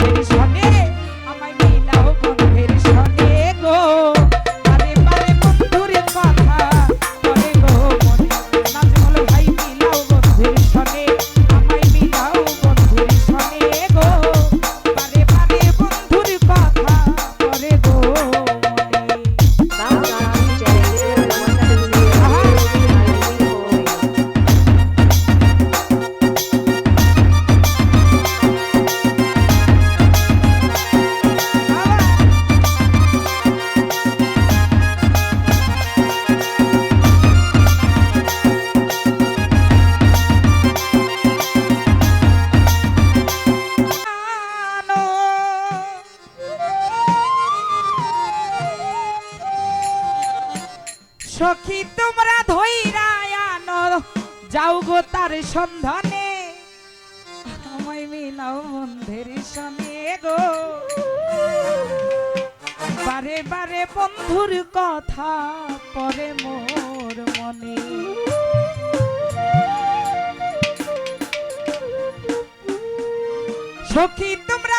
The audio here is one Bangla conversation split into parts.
সখী কথা পরে মোর মনে। সখী তোমরা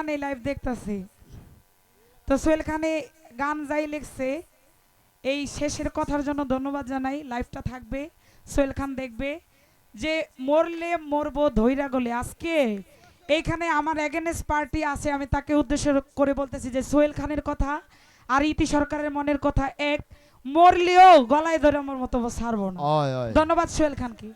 খান এই লাইভ দেখতাছে। তো সোহেল খানে গান যাই লিখছে। এই শেষের কথার জন্য ধন্যবাদ জানাই। লাইভটা থাকবে। সোহেল খান দেখবে। যে মরলে মরবো ধৈরা গলে। আজকে এইখানে আমার এগেনেস্ট পার্টি আছে আমি তাকে উদ্দেশ্য করে বলতেছি যে সোহেল খানের কথা আর ইতি সরকারের মনের কথা এক। মরলেও গলায় ধরে আমার মতো ছাড়বো না। ধন্যবাদ সোহেল খানকে।